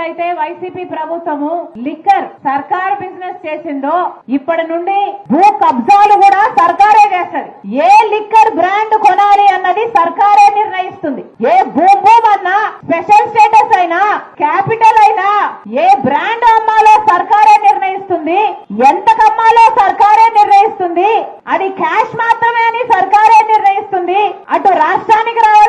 చూసినట్లయితే వైసీపీ ప్రభుత్వము లిక్కర్ సర్కార్ బిజినెస్ చేసిందో ఇప్పటి నుండి భూ కబ్జాలు కూడా సర్కారే చేస్తుంది. ఏ లిక్కర్ బ్రాండ్ కొనాలి అన్నది సర్కారే నిర్ణయిస్తుంది. ఏ భూమ్ భూమ్ అన్నా స్పెషల్ స్టేటస్ అయినా క్యాపిటల్ అయినా ఏ బ్రాండ్ అమ్మాలో సర్కారే నిర్ణయిస్తుంది ఎంత కమ్మాలో సర్కారే నిర్ణయిస్తుంది అది క్యాష్ మాత్రమే అని సర్కారే నిర్ణయిస్తుంది అటు రాష్ట్రానికి రావాలి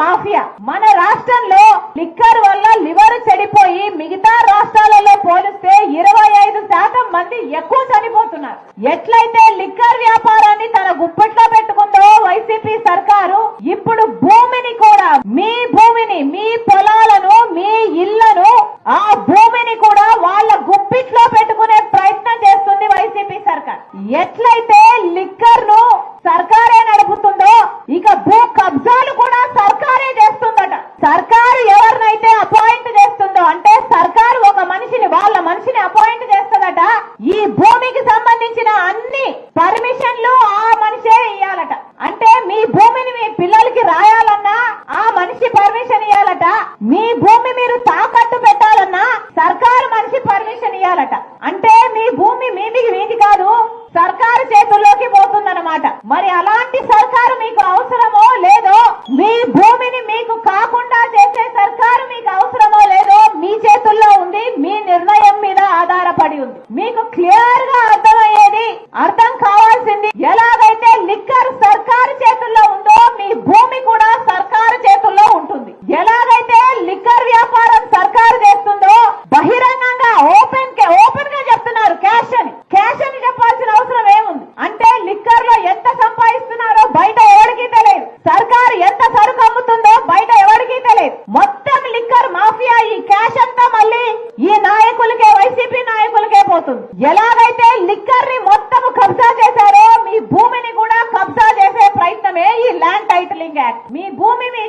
మాఫియా. మన రాష్ట్రంలో లిక్కర్ వల్ల లివర్ చెడిపోయి మిగతా రాష్ట్రాలలో పోలిస్తే ఇరవై ఐదు శాతం మంది ఎక్కువ చనిపోతున్నారు. ఎట్లయితే లిక్కర్ వ్యాపారాన్ని తన గుప్పట్లో పెట్టుకుందో వైసీపీ సర్కారు ఇప్పుడు భూమిని కూడా మీ భూమిని మీ పొలాలను మీ ఇళ్ళను ఆ భూమిని కూడా వాళ్ళ గుప్పిట్లో పెట్టుకునే ప్రయత్నం చేస్తుంది వైసీపీ సర్కార్ ఎట్లయితే లిక్కర్ను సర్కారే నడుపుతుందో ఇక భూ కబ్జాలు కూడా సర్కారే చేస్తుందట సర్కారు ఎవరినైతే అపాయింట్ చేస్తుందో అంటే సర్కారు ఒక మనిషిని వాళ్ళ మనిషిని అపాయింట్ చేస్తుందట ఈ భూమికి సంబంధించిన అన్ని పర్మిషన్లు ఆ మనిషే ఇయ్యాలట అంటే మీ భూమిని మీ పిల్లలకి రాయాలన్నా ఆ మనిషి పర్మిషన్ ఇయ్యాలట మీ భూమి మీరు తాకట్టు పెట్టాలన్నా సర్కారు మనిషి పర్మిషన్ ఇయ్యాలట అంటే మీ భూమి మీది మీది కాదు సర్కారు చేతుల్లోకి పోతుందన్నమాట మరి అలాంటి సర్కారు మీకు అవసరమో లేదో మీ భూమిని మీకు కాకుండా చేసే సర్కారు మీకు అవసరమో లేదో మీ చేతుల్లో ఉంది మీ నిర్ణయం మీద ఆధారపడి ఉంది. మీకు క్లియర్గా అర్థమయ్యేది అర్థం కా ఎలాగైతే లిక్కర్ సర్కారు చేతుల్లో ఉందో మీ భూమి కూడా సర్కారు చేతుల్లో ఉంటుంది ఎలాగైతే లిక్కర్ వ్యాపారం సర్కారు చేస్తుందో బహిరంగంగా ఓపెన్ కే ఓపెన్గా చెప్తున్నారు క్యాష్ అని క్యాష్ అని చెప్పాల్సిన అవసరం ఏముంది అంటే లిక్కర్లో ఎంత సంపాదిస్తున్నారో బయట ఎవరికీ తెలియదు సర్కారు ఎంత సరుకు అమ్ముతుందో బయట ఎవరికీ తెలియదు మొత్తం లిక్కర్ మాఫియా ఈ క్యాష్ అంతా మళ్ళీ ఈ నాయకులకే వైసీపీ అవుతుంది ఎలాగైతే లిక్కర్ని మొత్తం కబ్జా చేశారో మీ భూమిని కూడా కబ్జా చేసే ప్రయత్నమే ఈ ల్యాండ్ టైటిలింగ్ యాక్ట్. మీ భూమి మీ